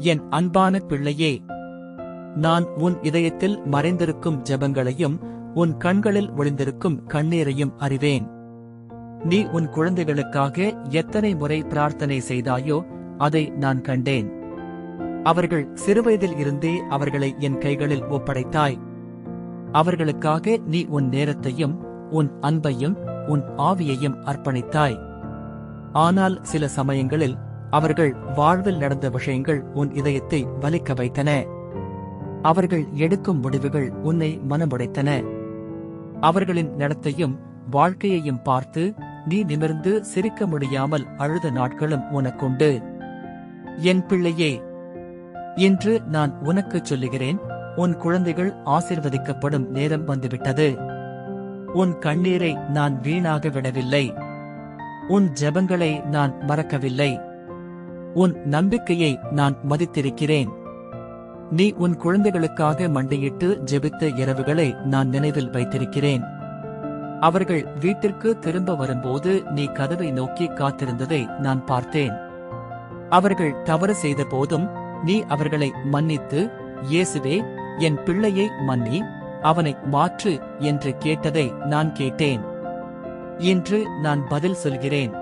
என் அன்பான பிள்ளையே நான் உன் இதயத்தில் மறைந்திருக்கும் ஜெபங்களையும் உன் கண்களில் ஒளிந்திருக்கும் கண்ணீரையும் அறிவேன். நீ உன் குழந்தைகளுக்காக எத்தனை முறை பிரார்த்தனை செய்தாயோ அதை நான் கண்டேன். அவர்கள் சிறுவயதில் இருந்தே அவர்களை என் கைகளில் ஒப்படைத்தாய். அவர்களுக்காக நீ உன் நேரத்தையும் உன் அன்பையும் உன் ஆவியையும் அர்ப்பணித்தாய். ஆனால் சில சமயங்களில் அவர்கள் வாழ்வில் நடந்த விஷயங்கள் உன் இதயத்தை வலிக்க வைத்தன. அவர்கள் எடுக்கும் முடிவுகள் உன்னை மனமுடைத்தன. அவர்களின் நடத்தையும் வாழ்க்கையையும் பார்த்து நீ நிமிர்ந்து சிரிக்க முடியாமல் அழுத நாட்களும் உனக்குண்டு. என் பிள்ளையே இன்று நான் உனக்குச் சொல்லுகிறேன் உன் குழந்தைகள் ஆசிர்வதிக்கப்படும் நேரம் வந்துவிட்டது. உன் கண்ணீரை நான் வீணாக விடவில்லை. உன் ஜெபங்களை நான் மறக்கவில்லை. உன் நம்பிக்கையை நான் மதித்திருக்கிறேன். நீ உன் குழந்தைகளுக்காக மண்டியிட்டு ஜெபித்த இரவுகளை நான் நினைவில் வைத்திருக்கிறேன். அவர்கள் வீட்டிற்கு திரும்ப வரும்போது நீ கதவை நோக்கி காத்திருந்ததை நான் பார்த்தேன். அவர்கள் தவறு செய்த போதும் நீ அவர்களை மன்னித்து இயேசுவே என் பிள்ளையை மன்னி அவனை மாற்று என்று கேட்டதை நான் கேட்டேன். இன்று நான் பதில் சொல்கிறேன்.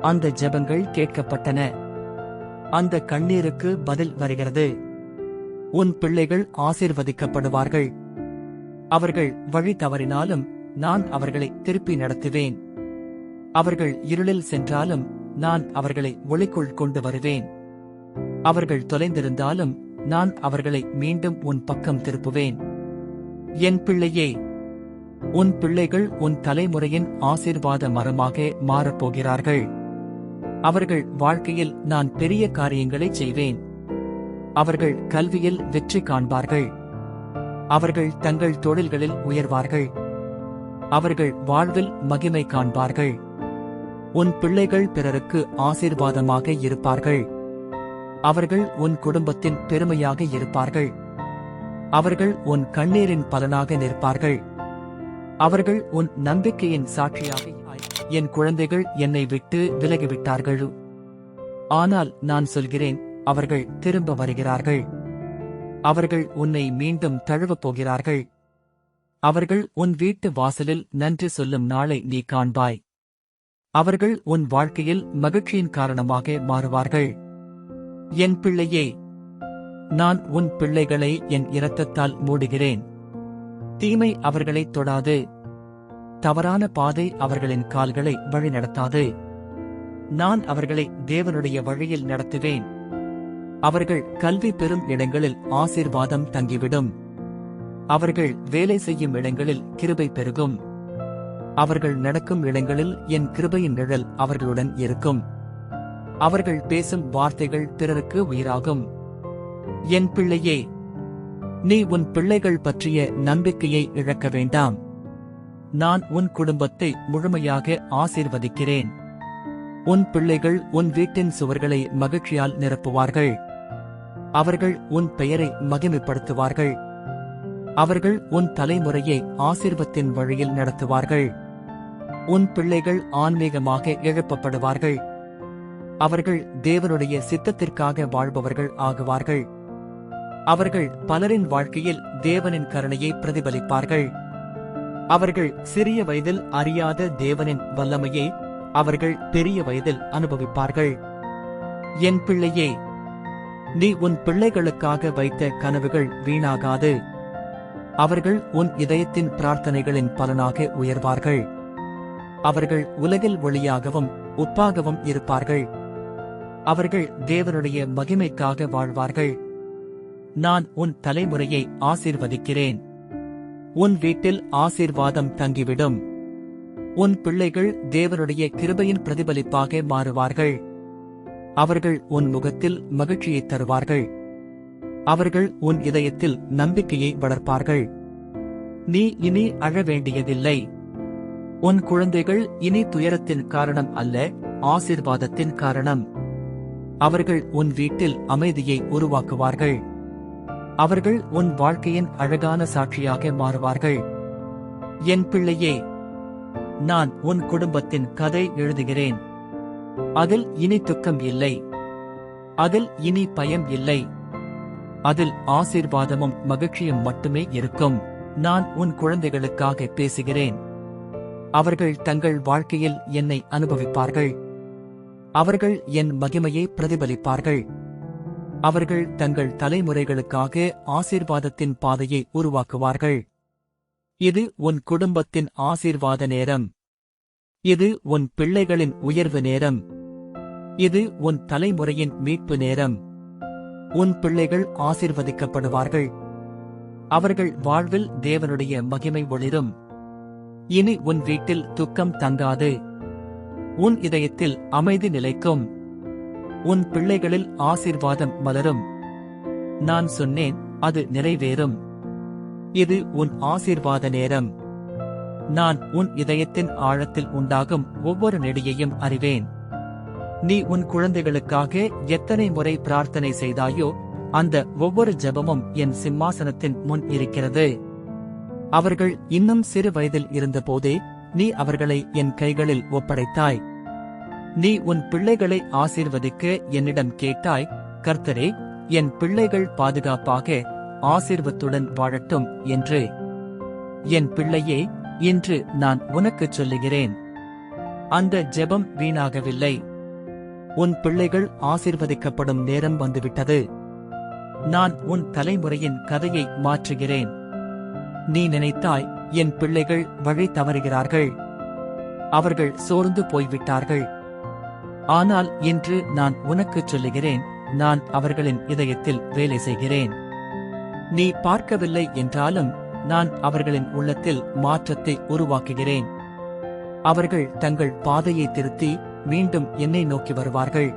அந்த ஜெபங்கள் கேட்கப்பட்டன. அந்த கண்ணீருக்கு பதில் வருகிறது. உன் பிள்ளைகள் ஆசிர்வதிக்கப்படுவார்கள். அவர்கள் வழி தவறினாலும் நான் அவர்களை திருப்பி நடத்துவேன். அவர்கள் இருளில் சென்றாலும் நான் அவர்களை ஒளிக்குள் கொண்டு வருவேன். அவர்கள் தொலைந்திருந்தாலும் நான் அவர்களை மீண்டும் உன் பக்கம் திருப்புவேன். என் பிள்ளையே உன் பிள்ளைகள் உன் தலைமுறையின் ஆசீர்வாத மரமாக மாறப்போகிறார்கள். அவர்கள் வாழ்க்கையில் நான் பெரிய காரியங்களை செய்வேன். அவர்கள் கல்வியில் வெற்றி காண்பார்கள். அவர்கள் தங்கள் தொழில்களில் உயர்வார்கள். அவர்கள் வாழ்வில் மகிமை காண்பார்கள். உன் பிள்ளைகள் பிறருக்கு ஆசீர்வாதமாக இருப்பார்கள். அவர்கள் உன் குடும்பத்தின் பெருமையாக இருப்பார்கள். அவர்கள் உன் கண்ணீரின் பலனாக நிற்பார்கள். அவர்கள் உன் நம்பிக்கையின் சாட்சியாக என் குழந்தைகள் என்னை விட்டு விலகிவிட்டார்கள். ஆனால் நான் சொல்கிறேன் அவர்கள் திரும்ப வருகிறார்கள். அவர்கள் உன்னை மீண்டும் தழுவப் போகிறார்கள். அவர்கள் உன் வீட்டு வாசலில் நன்றி சொல்லும் நாளை நீ காண்பாய். அவர்கள் உன் வாழ்க்கையில் மகிழ்ச்சியின் காரணமாக மாறுவார்கள். என் பிள்ளையே நான் உன் பிள்ளைகளை என் இரத்தத்தால் மூடுகிறேன். தீமை அவர்களைத் தொடாது. தவறான பாதை அவர்களின் கால்களை வழிநடத்தாது. நான் அவர்களை தேவனுடைய வழியில் நடத்துவேன். அவர்கள் கல்வி பெறும் இடங்களில் ஆசீர்வாதம் தங்கிவிடும். அவர்கள் வேலை செய்யும் இடங்களில் கிருபை பெருகும். அவர்கள் நடக்கும் இடங்களில் என் கிருபையின் நிழல் அவர்களுடன் இருக்கும். அவர்கள் பேசும் வார்த்தைகள் பிறருக்கு உயிராகும். என் பிள்ளையே நீ உன் பிள்ளைகள் பற்றிய நம்பிக்கையை இழக்க வேண்டாம். நான் உன் குடும்பத்தை முழுமையாக ஆசீர்வதிக்கிறேன். உன் பிள்ளைகள் உன் வீட்டின் சுவர்களை மகிழ்ச்சியால் நிரப்புவார்கள். அவர்கள் உன் பெயரை மகிமைப்படுத்துவார்கள். அவர்கள் உன் தலைமுறையை ஆசீர்வத்தின் வழியில் நடத்துவார்கள். உன் பிள்ளைகள் ஆன்மீகமாக எழுப்பப்படுவார்கள். அவர்கள் தேவனுடைய சித்தத்திற்காக வாழ்பவர்கள் ஆகுவார்கள். அவர்கள் பலரின் வாழ்க்கையில் தேவனின் கருணையை பிரதிபலிப்பார்கள். அவர்கள் சிறிய வயதில் அறியாத தேவனின் வல்லமையை அவர்கள் பெரிய வயதில் அனுபவிப்பார்கள். என் பிள்ளையே நீ உன் பிள்ளைகளுக்காக வைத்த கனவுகள் வீணாகாது. அவர்கள் உன் இதயத்தின் பிரார்த்தனைகளின் பலனாக உயர்வார்கள். அவர்கள் உலகில் ஒளியாகவும் உப்பாகவும் இருப்பார்கள். அவர்கள் தேவனுடைய மகிமைக்காக வாழ்வார்கள். நான் உன் தலைமுறையை ஆசிர்வதிக்கிறேன். உன் வீட்டில் ஆசீர்வாதம் தங்கிவிடும். உன் பிள்ளைகள் தேவனுடைய கிருபையின் பிரதிபலிப்பாக மாறுவார்கள். அவர்கள் உன் முகத்தில் மகிழ்ச்சியை தருவார்கள். அவர்கள் உன் இதயத்தில் நம்பிக்கையை வளர்ப்பார்கள். நீ இனி அழ வேண்டியதில்லை. உன் குழந்தைகள் இனி துயரத்தின் காரணம் அல்ல ஆசீர்வாதத்தின் காரணம். அவர்கள் உன் வீட்டில் அமைதியை உருவாக்குவார்கள். அவர்கள் உன் வாழ்க்கையின் அழகான சாட்சியாக மாறுவார்கள். என் பிள்ளையே நான் உன் குடும்பத்தின் கதை எழுதுகிறேன். அதில் இனி துக்கம் இல்லை. அதில் இனி பயம் இல்லை. அதில் ஆசீர்வாதமும் மகிழ்ச்சியும் மட்டுமே இருக்கும். நான் உன் குழந்தைகளுக்காக பேசுகிறேன். அவர்கள் தங்கள் வாழ்க்கையில் என்னை அனுபவிப்பார்கள். அவர்கள் என் மகிமையை பிரதிபலிப்பார்கள். அவர்கள் தங்கள் தலைமுறைகளுக்காக ஆசீர்வாதத்தின் பாதையை உருவாக்குவார்கள். இது உன் குடும்பத்தின் ஆசீர்வாத நேரம். இது உன் பிள்ளைகளின் உயர்வு நேரம். இது உன் தலைமுறையின் மீட்பு நேரம். உன் பிள்ளைகள் ஆசீர்வதிக்கப்படுவார்கள். அவர்கள் வாழ்வில் தேவனுடைய மகிமை ஒளிரும். இனி உன் வீட்டில் துக்கம் தங்காது. உன் இதயத்தில் அமைதி நிலைக்கும். உன் பிள்ளைகளில் ஆசீர்வாதம் மலரும். நான் சொன்னேன் அது நிறைவேறும். இது உன் ஆசீர்வாத நேரம். நான் உன் இதயத்தின் ஆழத்தில் உண்டாகும் ஒவ்வொரு நெடியையும் அறிவேன். நீ உன் குழந்தைகளுக்காக எத்தனை முறை பிரார்த்தனை செய்தாயோ அந்த ஒவ்வொரு ஜெபமும் என் சிம்மாசனத்தின் முன் இருக்கிறது. அவர்கள் இன்னும் சிறு வயதில் இருந்தபோதே நீ அவர்களை என் கைகளில் ஒப்படைத்தாய். நீ உன் பிள்ளைகளை ஆசீர்வதிக்க என்னிடம் கேட்டாய் கர்த்தரே என் பிள்ளைகள் பாதுகாப்பாக ஆசீர்வத்துடன் வாழட்டும் என்று. என் பிள்ளையே இன்று நான் உனக்குச் சொல்லுகிறேன். அந்த ஜெபம் வீணாகவில்லை. உன் பிள்ளைகள் ஆசீர்வதிக்கப்படும் நேரம் வந்துவிட்டது. நான் உன் தலைமுறையின் கதையை மாற்றுகிறேன். நீ நினைத்தாய் என் பிள்ளைகள் வழி தவறுகிறார்கள். அவர்கள் சோர்ந்து போய்விட்டார்கள். ஆனால் இன்று நான் உனக்குச் சொல்லுகிறேன் நான் அவர்களின் இதயத்தில் வேலை செய்கிறேன். நீ பார்க்கவில்லை என்றாலும் நான் அவர்களின் உள்ளத்தில் மாற்றத்தை உருவாக்குகிறேன். அவர்கள் தங்கள் பாதையை திருத்தி மீண்டும் என்னை நோக்கி வருவார்கள்.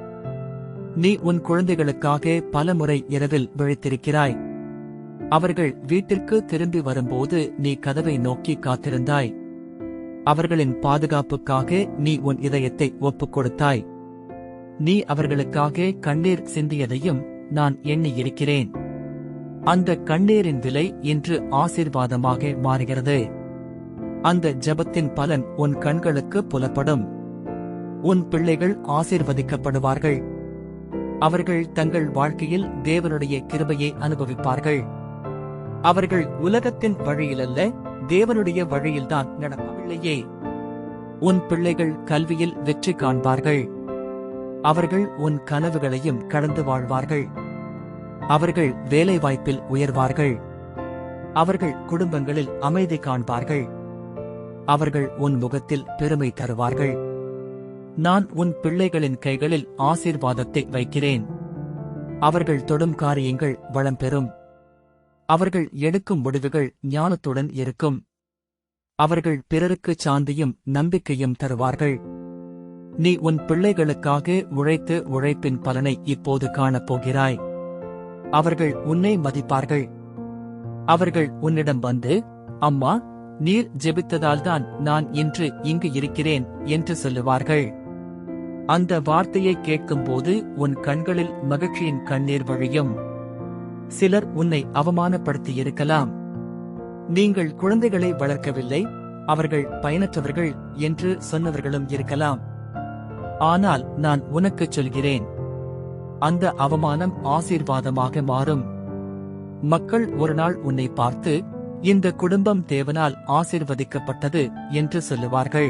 நீ உன் குழந்தைகளுக்காக பலமுறை இரவில் விழித்திருக்கிறாய். அவர்கள் வீட்டிற்கு திரும்பி வரும்போது நீ கதவை நோக்கி காத்திருந்தாய். அவர்களின் பாதுகாப்புக்காக நீ உன் இதயத்தை ஒப்புக் கொடுத்தாய் நீ அவர்களுக்காக கண்ணீர் சிந்தியதையும் நான் எண்ணியிருக்கிறேன். அந்த கண்ணீரின் விலை இன்று ஆசீர்வாதமாக மாறுகிறது. அந்த ஜெபத்தின் பலன் உன் கண்களுக்கு புலப்படும். உன் பிள்ளைகள் ஆசீர்வதிக்கப்படுவார்கள். அவர்கள் தங்கள் வாழ்க்கையில் தேவனுடைய கிருபையை அனுபவிப்பார்கள். அவர்கள் உலகத்தின் வழியிலல்ல தேவனுடைய வழியில்தான் நடப்பவில்லையே. உன் பிள்ளைகள் கல்வியில் வெற்றி காண்பார்கள். அவர்கள் உன் கனவுகளையும் கடந்து வாழ்வார்கள். அவர்கள் வேலைவாய்ப்பில் உயர்வார்கள். அவர்கள் குடும்பங்களில் அமைதி காண்பார்கள். அவர்கள் உன் முகத்தில் பெருமை தருவார்கள். நான் உன் பிள்ளைகளின் கைகளில் ஆசீர்வாதத்தை வைக்கிறேன். அவர்கள் தொடும் காரியங்கள் வளம் பெறும். அவர்கள் எடுக்கும் முடிவுகள் ஞானத்துடன் இருக்கும். அவர்கள் பிறருக்கு சாந்தியும் நம்பிக்கையும் தருவார்கள். நீ உன் பிள்ளைகளுக்காக உழைத்து உழைப்பின் பலனை இப்போது காணப் போகிறாய். அவர்கள் உன்னை மதிப்பார்கள். அவர்கள் உன்னிடம் வந்து அம்மா நீர் ஜெபித்ததால்தான் நான் இன்று இங்கு இருக்கிறேன் என்று சொல்லுவார்கள். அந்த வார்த்தையை கேட்கும்போது உன் கண்களில் மகிழ்ச்சியின் கண்ணீர் வழியும். சிலர் உன்னை அவமானப்படுத்தியிருக்கலாம். நீங்கள் குழந்தைகளை வளர்க்கவில்லை அவர்கள் பயனற்றவர்கள் என்று சொன்னவர்களும் இருக்கலாம். ஆனால் நான் உனக்குச் சொல்கிறேன். அந்த அவமானம் ஆசீர்வாதமாக மாறும். மக்கள் ஒருநாள் உன்னை பார்த்து இந்த குடும்பம் தேவனால் ஆசிர்வதிக்கப்பட்டது என்று சொல்லுவார்கள்.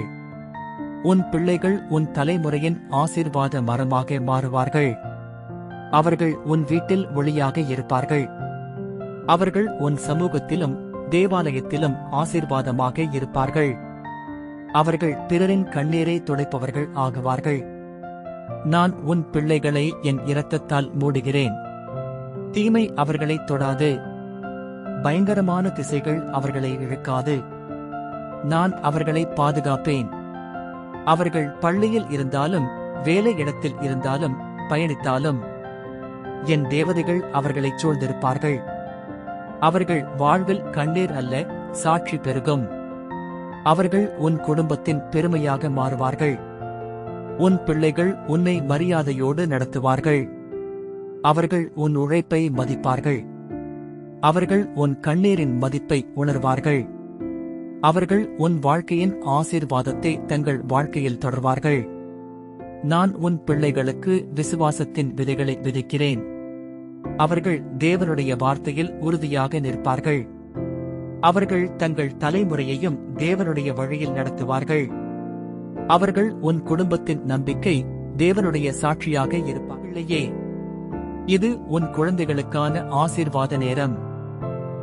உன் பிள்ளைகள் உன் தலைமுறையின் ஆசிர்வாத மரமாக மாறுவார்கள். அவர்கள் உன் வீட்டில் ஒளியாக இருப்பார்கள். அவர்கள் உன் சமூகத்திலும் தேவாலயத்திலும் ஆசீர்வாதமாக இருப்பார்கள். அவர்கள் பிறரின் கண்ணீரை துடைப்பவர்கள் ஆகுவார்கள். நான் உன் பிள்ளைகளை என் இரத்தத்தால் மூடுகிறேன். தீமை அவர்களை தொடாது. பயங்கரமான திசைகள் அவர்களை இழுக்காது. நான் அவர்களை பாதுகாப்பேன். அவர்கள் பள்ளியில் இருந்தாலும் வேலை இடத்தில் இருந்தாலும் பயணித்தாலும் என் தேவதைகள் அவர்களைச் சூழ்ந்திருப்பார்கள். அவர்கள் வாழ்வில் கண்ணீர் அல்ல சாட்சி பெருகும். அவர்கள் உன் குடும்பத்தின் பெருமையாக மாறுவார்கள். உன் பிள்ளைகள் உன்னை மரியாதையோடு நடத்துவார்கள். அவர்கள் உன் உழைப்பை மதிப்பார்கள். அவர்கள் உன் கண்ணீரின் மதிப்பை உணர்வார்கள். அவர்கள் உன் வாழ்க்கையின் ஆசீர்வாதத்தை தங்கள் வாழ்க்கையில் தொடர்வார்கள். நான் உன் பிள்ளைகளுக்கு விசுவாசத்தின் விதைகளை விதைக்கிறேன். அவர்கள் தேவனுடைய வார்த்தையில் உறுதியாக நிற்பார்கள். அவர்கள் தங்கள் தலைமுறையையும் தேவனுடைய வழியில் நடத்துவார்கள். அவர்கள் உன் குடும்பத்தின் நம்பிக்கை தேவனுடைய சாட்சியாக இருப்பார்களையே. இது உன் குழந்தைகளுக்கான ஆசீர்வாத நேரம்.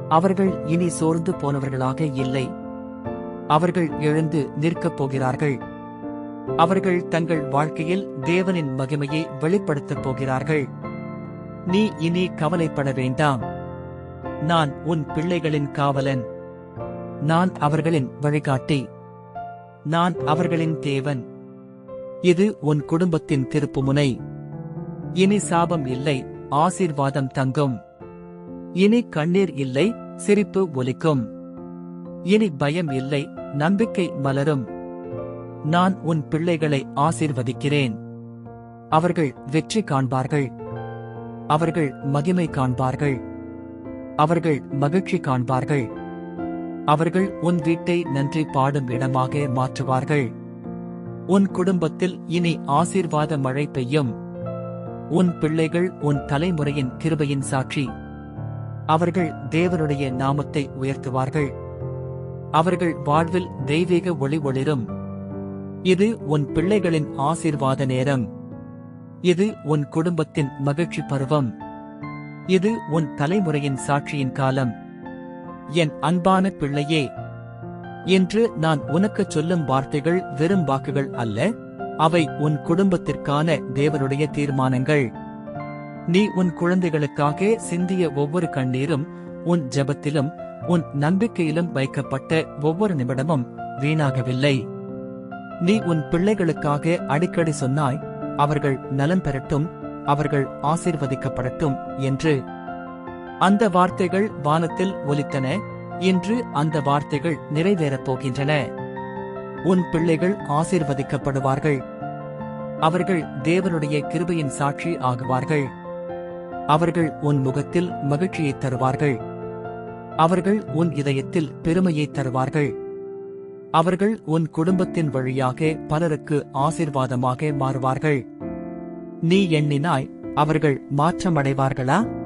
அவர்கள் இனி சோர்ந்து போனவர்களாக இல்லை. அவர்கள் எழுந்து நிற்கப் போகிறார்கள். அவர்கள் தங்கள் வாழ்க்கையில் தேவனின் மகிமையை வெளிப்படுத்தப் போகிறார்கள். நீ இனி கவலைப்பட வேண்டாம். நான் உன் பிள்ளைகளின் காவலன். நான் அவர்களின் வழிகாட்டி. நான் அவர்களின் தேவன். இது உன் குடும்பத்தின் திருப்புமுனை. இனி சாபம் இல்லை ஆசீர்வாதம் தங்கும். இனி கண்ணீர் இல்லை சிரிப்பு ஒலிக்கும். இனி பயம் இல்லை நம்பிக்கை மலரும். நான் உன் பிள்ளைகளை ஆசீர்வதிக்கிறேன். அவர்கள் வெற்றி காண்பார்கள். அவர்கள் மகிமை காண்பார்கள். அவர்கள் மகிழ்ச்சி காண்பார்கள். அவர்கள் உன் வீட்டை நன்றி பாடும் இடமாக மாற்றுவார்கள். உன் குடும்பத்தில் இனி ஆசீர்வாத மழை பெய்யும். உன் பிள்ளைகள் உன் தலைமுறையின் கிருபையின் சாட்சி. அவர்கள் தேவனுடைய நாமத்தை உயர்த்துவார்கள். அவர்கள் வாழ்வில் தெய்வீக ஒளி ஒளிரும். இது உன் பிள்ளைகளின் ஆசீர்வாத நேரம். இது உன் குடும்பத்தின் மகிழ்ச்சி பருவம். இது உன் தலைமுறையின் சாட்சியின் காலம். என் அன்பான பிள்ளையே என்று நான் உனக்குச் சொல்லும் வார்த்தைகள் வெறும் வாக்குகள் அல்ல அவை உன் குடும்பத்திற்கான தேவனுடைய தீர்மானங்கள். நீ உன் குழந்தைகளுக்காக சிந்திய ஒவ்வொரு கண்ணீரும் உன் ஜெபத்திலும் உன் நம்பிக்கையிலும் வைக்கப்பட்ட ஒவ்வொரு நிமிடமும் வீணாகவில்லை. நீ உன் பிள்ளைகளுக்காக அடிக்கடி சொன்னாய் அவர்கள் நலம் பெறட்டும் அவர்கள் ஆசீர்வதிக்கப்படட்டும் என்று. அந்த வார்த்தைகள் வானத்தில் ஒலித்தன இன்று அந்த வார்த்தைகள் நிறைவேறப் போகின்றன. உன் பிள்ளைகள் ஆசீர்வதிக்கப்படுவார்கள். அவர்கள் தேவனுடைய கிருபையின் சாட்சி ஆகுவார்கள். அவர்கள் உன் முகத்தில் மகிழ்ச்சியை தருவார்கள். அவர்கள் உன் இதயத்தில் பெருமையை தருவார்கள். அவர்கள் உன் குடும்பத்தின் வழியாக பலருக்கு ஆசீர்வாதமாக மாறுவார்கள். நீ எண்ணினாய் அவர்கள் மாற்றமடைவார்களா?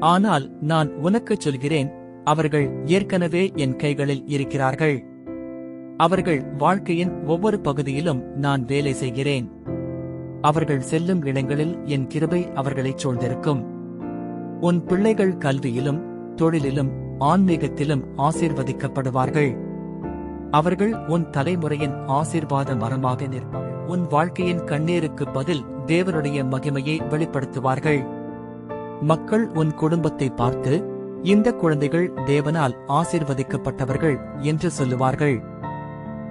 ஆனால் நான் உனக்குச் சொல்கிறேன் அவர்கள் ஏற்கனவே என் கைகளில் இருக்கிறார்கள். அவர்கள் வாழ்க்கையின் ஒவ்வொரு பகுதியிலும் நான் வேலை செய்கிறேன். அவர்கள் செல்லும் இடங்களில் என் கிருபை அவர்களைச் சூழ்ந்திருக்கும். உன் பிள்ளைகள் கல்வியிலும் தொழிலிலும் ஆன்மீகத்திலும் ஆசீர்வதிக்கப்படுவார்கள். அவர்கள் உன் தலைமுறையின் ஆசீர்வாத மரமாக நிற்பார்கள் உன் வாழ்க்கையின் கண்ணீருக்கு பதில் தேவனுடைய மகிமையை வெளிப்படுத்துவார்கள். மக்கள் உன் குடும்பத்தை பார்த்து இந்த குழந்தைகள் தேவனால் ஆசிர்வதிக்கப்பட்டவர்கள் என்று சொல்லுவார்கள்.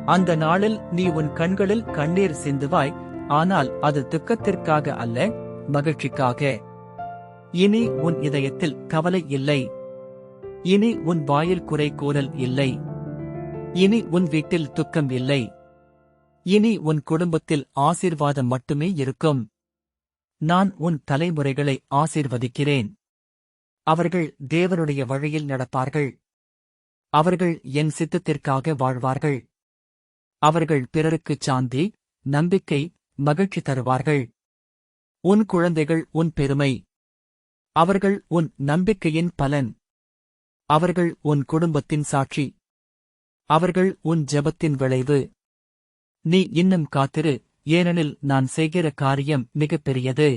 அந்த நாளில் நீ உன் கண்களில் கண்ணீர் சிந்துவாய் ஆனால் அது துக்கத்திற்காக அல்ல மகிழ்ச்சிக்காக. இனி உன் இதயத்தில் கவலை இல்லை. இனி உன் வாயில் குறை கூறல் இல்லை. இனி உன் வீட்டில் துக்கம் இல்லை. இனி உன் குடும்பத்தில் ஆசீர்வாதம் மட்டுமே இருக்கும். நான் உன் தலைமுறைகளை ஆசீர்வதிக்கிறேன். அவர்கள் தேவனுடைய வழியில் நடப்பார்கள். அவர்கள் என் சித்தத்திற்காக வாழ்வார்கள். அவர்கள் பிறருக்குச் சாந்தி நம்பிக்கை மகிழ்ச்சி தருவார்கள். உன் குழந்தைகள் உன் பெருமை. அவர்கள் உன் நம்பிக்கையின் பலன். அவர்கள் உன் குடும்பத்தின் சாட்சி. அவர்கள் உன் ஜெபத்தின் விளைவு. நீ இன்னும் காத்திரு. ஏனெனில் நான் செய்கிற காரியம் மிகப்பெரியது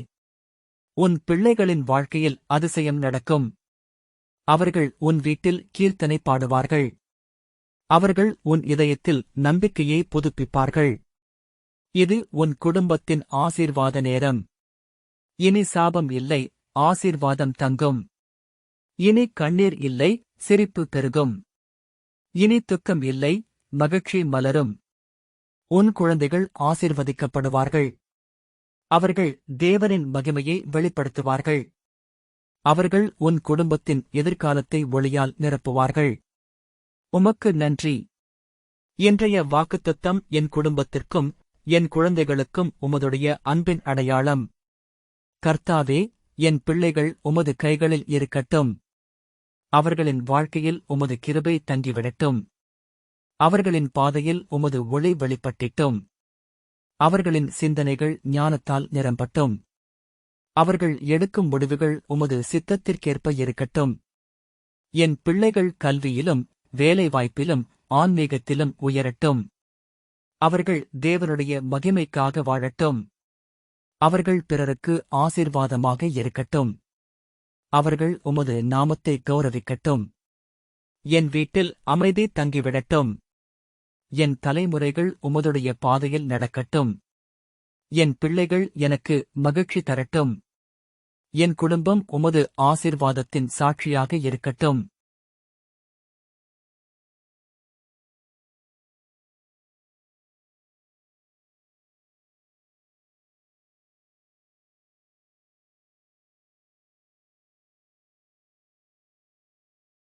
உன் பிள்ளைகளின் வாழ்க்கையில் அதிசயம் நடக்கும். அவர்கள் உன் வீட்டில் கீர்த்தனை பாடுவார்கள். அவர்கள் உன் இதயத்தில் நம்பிக்கையை புதுப்பிப்பார்கள். இது உன் குடும்பத்தின் ஆசீர்வாத நேரம். இனி சாபம் இல்லை ஆசீர்வாதம் தங்கும். இனி கண்ணீர் இல்லை சிரிப்பு பெருகும். இனி துக்கம் இல்லை மகிழ்ச்சி மலரும். உன் குழந்தைகள் ஆசிர்வதிக்கப்படுவார்கள். அவர்கள் தேவனின் மகிமையை வெளிப்படுத்துவார்கள். அவர்கள் உன் குடும்பத்தின் எதிர்காலத்தை ஒளியால் நிரப்புவார்கள். உமக்கு நன்றி. இன்றைய வாக்குத்தத்தம் என் குடும்பத்திற்கும் என் குழந்தைகளுக்கும் உமதுடைய அன்பின் அடையாளம். கர்த்தாவே என் பிள்ளைகள் உமது கைகளில் இருக்கட்டும். அவர்களின் வாழ்க்கையில் உமது கிருபை தங்கிவிடட்டும். அவர்களின் பாதையில் உமது ஒளி வெளிப்பட்டிட்டும். அவர்களின் சிந்தனைகள் ஞானத்தால் நிரம்பட்டும். அவர்கள் எடுக்கும் முடிவுகள் உமது சித்தத்திற்கேற்ப இருக்கட்டும். என் பிள்ளைகள் கல்வியிலும் வேலைவாய்ப்பிலும் ஆன்மீகத்திலும் உயரட்டும். அவர்கள் தேவனுடைய மகிமைக்காக வாழட்டும். அவர்கள் பிறருக்கு ஆசீர்வாதமாக இருக்கட்டும். அவர்கள் உமது நாமத்தை கௌரவிக்கட்டும். என் வீட்டில் அமைதி தங்கிவிடட்டும். என் தலைமுறைகள் உமதுடைய பாதையில் நடக்கட்டும். என் பிள்ளைகள் எனக்கு மகிழ்ச்சி தரட்டும். என் குடும்பம் உமது ஆசீர்வாதத்தின் சாட்சியாக இருக்கட்டும்.